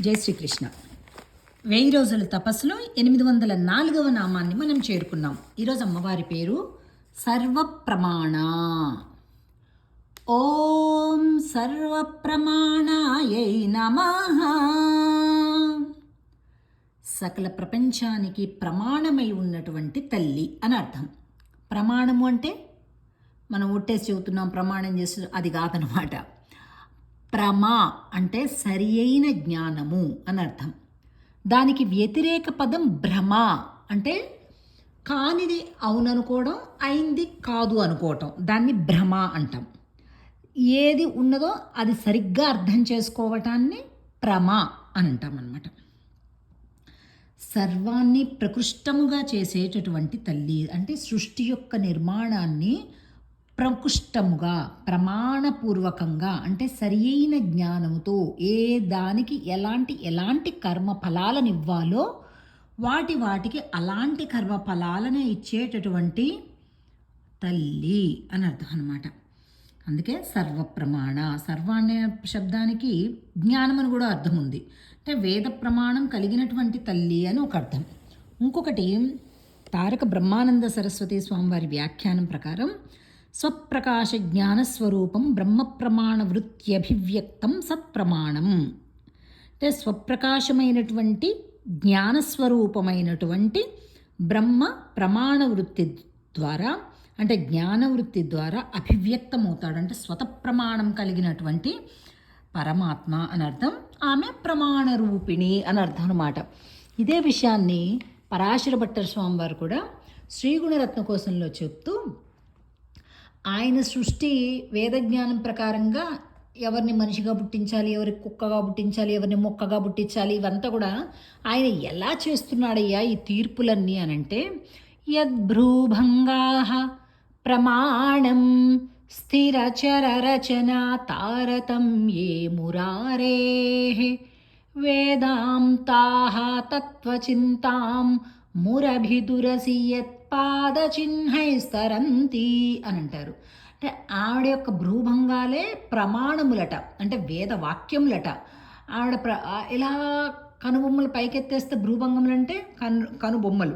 జై శ్రీకృష్ణ. వెయ్యి రోజుల తపస్సులో ఎనిమిది వందల నాలుగవ నామాన్ని మనం చేరుకున్నాం. ఈరోజు అమ్మవారి పేరు సర్వప్రమాణ. ఓం సర్వప్రమాణాయై నమ. సకల ప్రపంచానికి ప్రమాణమై ఉన్నటువంటి తల్లి అని అర్థం. ప్రమాణము అంటే మనం ఒట్టేసి చెబుతున్నాం ప్రమాణం చేస్తున్నాం అది కాదనమాట ప్రమా అంటే సరి అయిన జ్ఞానము అని అర్థం. దానికి వ్యతిరేక పదం భ్రమ అంటే కానిది అవుననుకోవడం అయింది కాదు అనుకోవటం. దాన్ని భ్రమ అంటాం. ఏది ఉన్నదో అది సరిగ్గా అర్థం చేసుకోవటాన్ని ప్రమ అని అంటాం అన్నమాట. సర్వాన్ని ప్రకృష్టముగా చేసేటటువంటి తల్లి అంటే సృష్టి యొక్క నిర్మాణాన్ని ప్రకృష్టముగా ప్రమాణపూర్వకంగా అంటే సరి అయిన జ్ఞానముతో ఏ దానికి ఎలాంటి ఎలాంటి కర్మ ఫలాలను ఇవ్వాలో వాటి వాటికి అలాంటి కర్మ ఫలాలను ఇచ్చేటటువంటి తల్లి అని అర్థం అనమాట అందుకే సర్వప్రమాణ సర్వ అనే శబ్దానికి జ్ఞానం అని కూడా అర్థం ఉంది. అంటే వేద ప్రమాణం కలిగినటువంటి తల్లి అని ఒక అర్థం. ఇంకొకటి తారక బ్రహ్మానంద సరస్వతి స్వామివారి వ్యాఖ్యానం ప్రకారం స్వప్రకాశ జ్ఞానస్వరూపం బ్రహ్మ ప్రమాణ వృత్త్యభివ్యక్తం సత్ప్రమాణం. అంటే స్వప్రకాశమైనటువంటి జ్ఞానస్వరూపమైనటువంటి బ్రహ్మ ప్రమాణ వృత్తి ద్వారా అంటే జ్ఞాన వృత్తి ద్వారా అభివ్యక్తమవుతాడు అంటే స్వత ప్రమాణం కలిగినటువంటి పరమాత్మ అని అర్థం. ఆమె ప్రమాణ రూపిణి అని అర్థం అనమాట ఇదే విషయాన్ని పరాశర భట్టర్ స్వామివారు కూడా శ్రీగుణరత్న కోసంలో చెప్తూ ఆయన సృష్టి వేదజ్ఞానం ప్రకారంగా ఎవరిని మనిషిగా పుట్టించాలి ఎవరి కుక్కగా పుట్టించాలి ఎవరిని మొక్కగా పుట్టించాలి ఇవంతా కూడా ఆయన ఎలా చేస్తున్నాడయ్యా ఈ తీర్పులన్నీ అనంటే యద్భ్రూభంగా ప్రమాణం స్థిరచరరచనా ఏ మురారే వేదాంతా తత్వచింతాం మురభిదురసి యత్పాదచిహ్నైస్తరంతి అని అంటారు అంటే ఆవిడ యొక్క భ్రూభంగాలే ప్రమాణములట అంటే వేద వాక్యములట. ఆవిడ ప్ర ఇలా కనుబొమ్మలు పైకెత్తేస్తే భ్రూభంగములు అంటే కను కనుబొమ్మలు.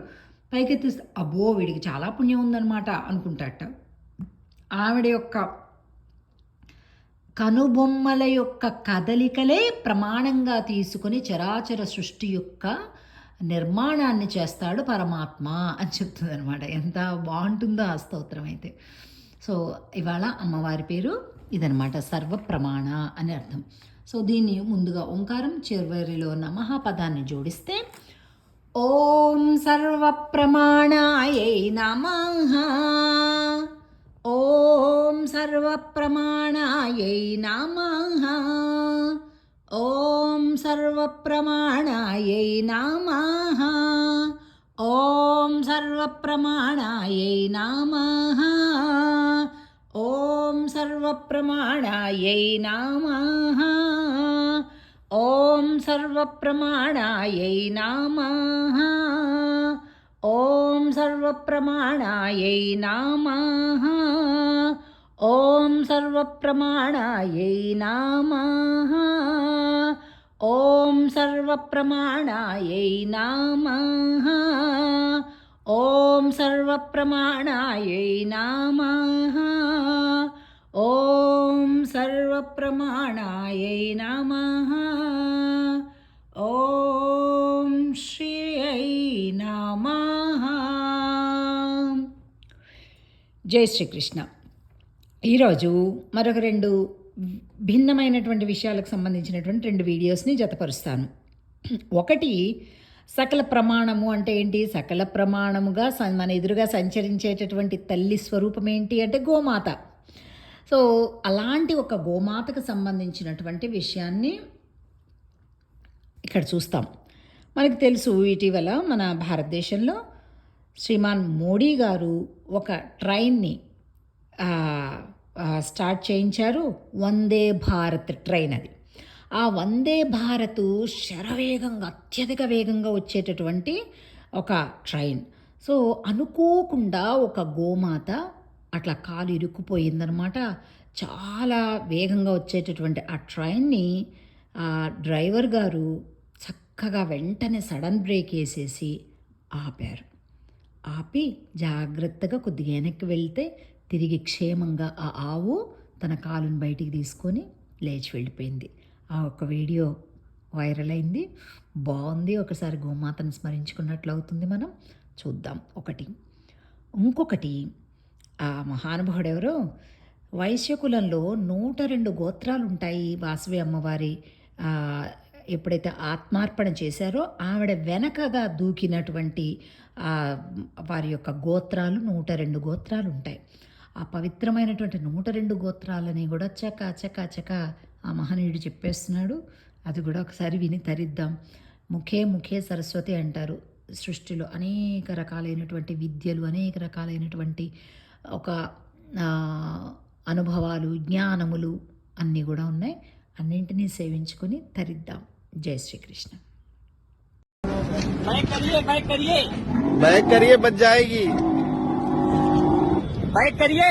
పైకెత్తేస్తే అబ్బో వీడికి చాలా పుణ్యం ఉందన్నమాట అనుకుంటాట ఆవిడ యొక్క కనుబొమ్మల యొక్క కదలికలే ప్రమాణంగా తీసుకొని చరాచర సృష్టి యొక్క నిర్మాణాన్ని చేస్తాడు పరమాత్మ అని చెప్తుంది అనమాట ఎంత బాగుంటుందో ఆ స్తోత్రం అయితే. సో ఇవాళ అమ్మవారి పేరు ఇదనమాట సర్వప్రమాణ అని అర్థం. సో దీన్ని ముందుగా ఓంకారం చివరిలో నమః పదాన్ని జోడిస్తే ఓం సర్వప్రమాణాయై నమ. ఓం సర్వప్రమాణాయై నమ. सर्वप्रमाणायै नामाः ॐ सर्वप्रमाणायै नामाः ॐ सर्वप्रमाणायै नामाः ॐ सर्वप्रमाणायै नामाः ॐ सर्वप्रमाणायै नामाः ॐ सर्वप्रमाणायै नामाः ॐ सर्वप्रमाणायै नामः ॐ सर्वप्रमाणायै नामः ॐ सर्वप्रमाणायै नमः ॐ श्रियै नमः జై శ్రీకృష్ణ ఈరోజు మరొక రెండు భిన్నమైనటువంటి విషయాలకు సంబంధించినటువంటి రెండు వీడియోస్ని జతపరుస్తాను. ఒకటి సకల ప్రమాణము అంటే ఏంటి? సకల ప్రమాణముగా స- మన ఎదురుగా సంచరించేటటువంటి తల్లి స్వరూపం ఏంటి అంటే గోమాత. సో అలాంటి ఒక గోమాతకు సంబంధించినటువంటి విషయాన్ని ఇక్కడ చూస్తాం. మనకు తెలుసు ఇటీవల మన భారతదేశంలో శ్రీమాన్ మోడీ గారు ఒక ట్రైన్ని స్టార్ట్ చేయించారు వందే భారత్ ట్రైన్ అది. ఆ వందే భారత్ శరవేగంగా అత్యధిక వేగంగా వచ్చేటటువంటి ఒక ట్రైన్. సో అనుకోకుండా ఒక గోమాత అట్లా కాలు ఇరుక్కుపోయిందనమాట చాలా వేగంగా వచ్చేటటువంటి ఆ ట్రైన్ని ఆ డ్రైవర్ గారు చక్కగా వెంటనే సడన్ బ్రేక్ వేసేసి ఆపారు. ఆపి జాగ్రత్తగా కొద్దిగా వెనక్కి వెళ్తే తిరిగి క్షేమంగా ఆ ఆవు తన కాలుని బయటికి తీసుకొని లేచి వెళ్ళిపోయింది. ఆ ఒక్క వీడియో వైరల్ అయింది. బాగుంది. ఒకసారి గోమాతను స్మరించుకున్నట్లు అవుతుంది మనం. చూద్దాం. ఒకటి. ఇంకొకటి. ఆ మహానుభావుడు ఎవరో? వైశ్యకులంలో నూట రెండు గోత్రాలు ఉంటాయి వాసవి అమ్మవారి. ఎప్పుడైతే ఆత్మార్పణ చేశారో ఆవిడ వెనకగా దూకినటువంటి వారి యొక్క గోత్రాలు నూట రెండు గోత్రాలు ఉంటాయి. ఆ పవిత్రమైనటువంటి నూట రెండు గోత్రాలని కూడా చక చక చక ఆ మహనీయుడు చెప్పేస్తున్నాడు అది కూడా ఒకసారి విని తరిద్దాం ముఖే ముఖే సరస్వతి అంటారు సృష్టిలో అనేక రకాలైనటువంటి విద్యలు అనేక రకాలైనటువంటి ఒక ఆ, అనుభవాలు జ్ఞానములు అన్నీ కూడా ఉన్నాయి అన్నింటినీ సేవించుకొని తరిద్దాం జై శ్రీకృష్ణ बैक करिए बैक करिए बैक करिए बच जाएगी बैक करिए।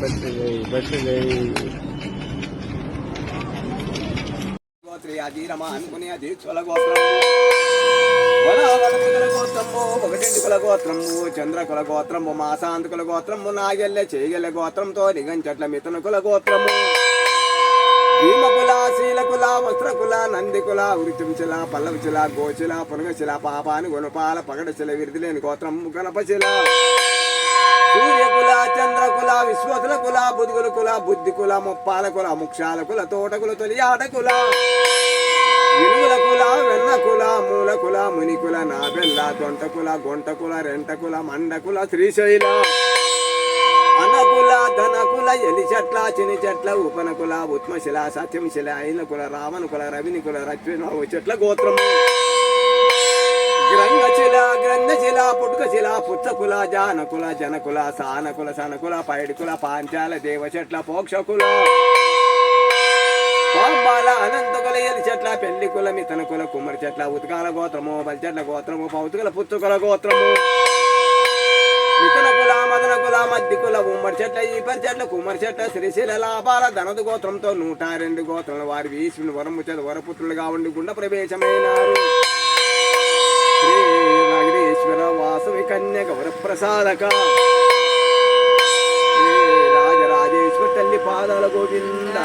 बच गई बच गई గోత్రియాది గోత్రము వరావళముల గోత్రము ఒకటింటి గోత్రము చంద్ర కుల గోత్రము మాసాంత కుల గోత్రము నాగెల్లె చేయగల గోత్రంతో నిగంచట్ల మిథున కుల గోత్రము భీమకుల శీలకుల వస్త్రకుల నందికుల వృత్తించిల పల్లవిచిల గోచిల పునగశిల పాపాని గుణపాల పగడశిల విరిదిలేని గోత్రం గణపశిల సూర్యకుల చంద్రకుల విశ్వకుల కుల బుధుగుల కుల బుద్ధి కుల ముప్పాల కుల ముక్షాల కుల తోటకుల తొలియాట మునికుల నాబెల్ల దొంటకుల గొంటకుల రెంటకుల మండకుల శ్రీశైల. అనకుల ధనకుల ఎలి చెట్ల చిని చెట్ల ఉపనకుల ఉత్మశిల సత్యంశిల ఐనకుల రావణకుల రవినికుల రత్విన చెట్ల గోత్రము. గ్రంగశిల గ్రంథశిల పుట్టుకశిల పుచ్చకుల జానకుల జనకుల సానకుల సనకుల పైడికుల పాంచాల దేవచెట్ల పోక్షకుల. పాంబాల అనంతకుల ఎలి చెట్ల పెళ్ళికుల మితనకుల కుమ్మరి చెట్ల ఉతకాల గోత్రము బలిచెట్ల గోత్రము పౌతుకల పుచ్చుకుల గోత్రము. కుల మద్ది కుల ఉమ్మడి చెట్ల ఈపరి చెట్ల కుమ్మరి చెట్ల శ్రీశైల లాభాల ధనదు గోత్రంతో నూట రెండు గోత్రముల వారి వీసుని వరము చేత వరపుత్రులుగా ఉండి గుండ ప్రవేశమైనారు. శ్రీ వాసవి కన్య గౌర ప్రసాదక శ్రీ రాజరాజేశ్వర తల్లి పాదాల గోవింద.